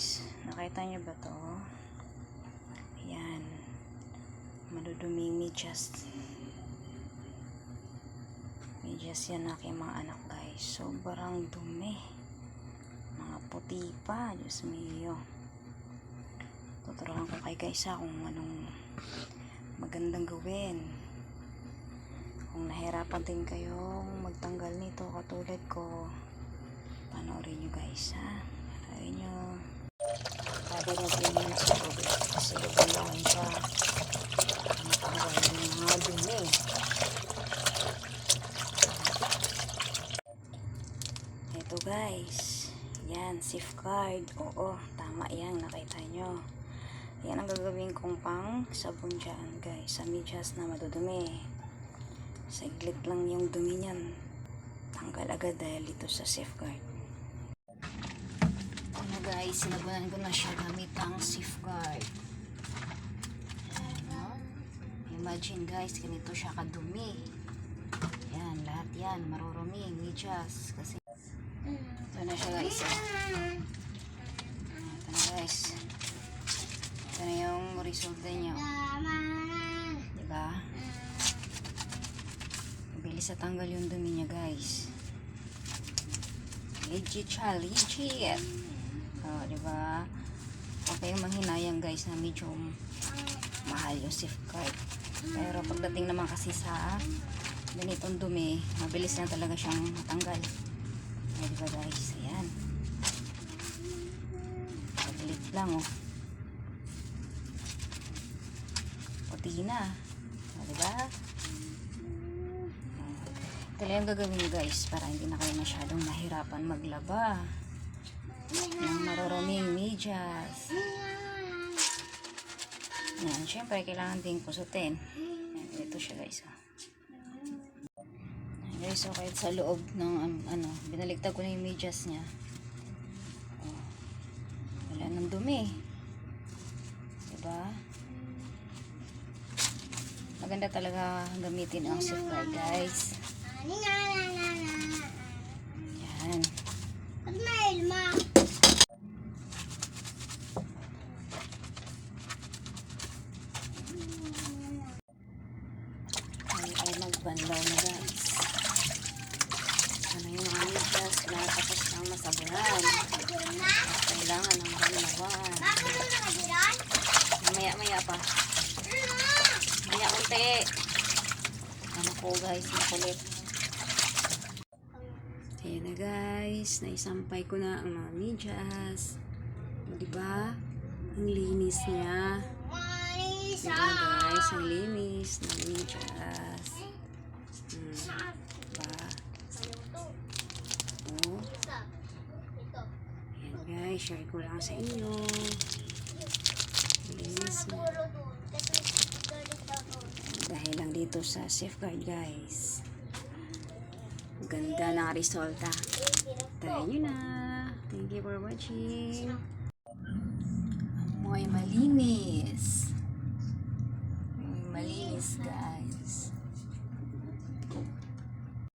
Nakita niyo ba to? Ayan. Maduduming medyas. Medyas yan aking mga anak guys. Sobrang dumi. Mga puti pa. Diyos mio. Tuturuan ko kay guys ha kung anong magandang gawin. Kung nahirapan din kayong magtanggal nito katulad ko, panoorin nyo guys ha. Panoorin nyo. Din yun sa tubig kasi gulawin pa. Matanggal yung mga dumi. Ito guys. Yan, safeguard. Oo, tama yan. Nakita nyo. Yan ang gagawin kong pang sabon dyan guys. Sa medyas na madudumi. Saglit lang yung dumi niyan. Tanggal agad dahil dito sa safeguard. Guys, sinabunan ko na siya gamit ang safeguard. Ano? Imagine guys, ganito siya kadumi. Yan, lahat yan, marurumi, medyas. Kasi, ito na siya guys. oh. Ito na guys. Ito na yung resulta niya. Diba? Bilis sa tanggal yung dumi niya guys. Legit siya, legit. Oh, di ba? Okay yung manghinayang guys na medyo mahal yung safeguard. Pero pagdating naman kasi sa ganitong dumi, mabilis na talaga siyang matanggal. Ay, di ba guys? Ayan. Paglit lang oh. Puti na. O, di ba? Ito lang gagawin guys para hindi na kayo masyadong mahirapan maglaba ng maruruming medyas. Yan, syempre kailangan din kusutin. Yan, ito siya guys. Oh. Guys, so kahit sa loob ng um, ano, binaligtad ko na yung medyas niya. Oh. Wala nang dumi. Diba? Maganda talaga gamitin ang safeguard guys. Yan. Ay, ay magbanlaw na guys. Ano yung mga medyas na tapos ng masabunan. At kailangan ng banlawan. Maya maya pa. Maya unti. Ano ko guys, makulit. Ayan na guys, naisampay ko na ang mga medyas. O, Diba? Ang linis niya. Diba guys, ang linis ng medyas. Hmm. Diba? O. Ayan guys, share ko lang sa inyo. Linis niya. Dahil lang dito sa safeguard guys. Ganda ng resulta. Try nyo na. Thank you for watching. Amoy malinis.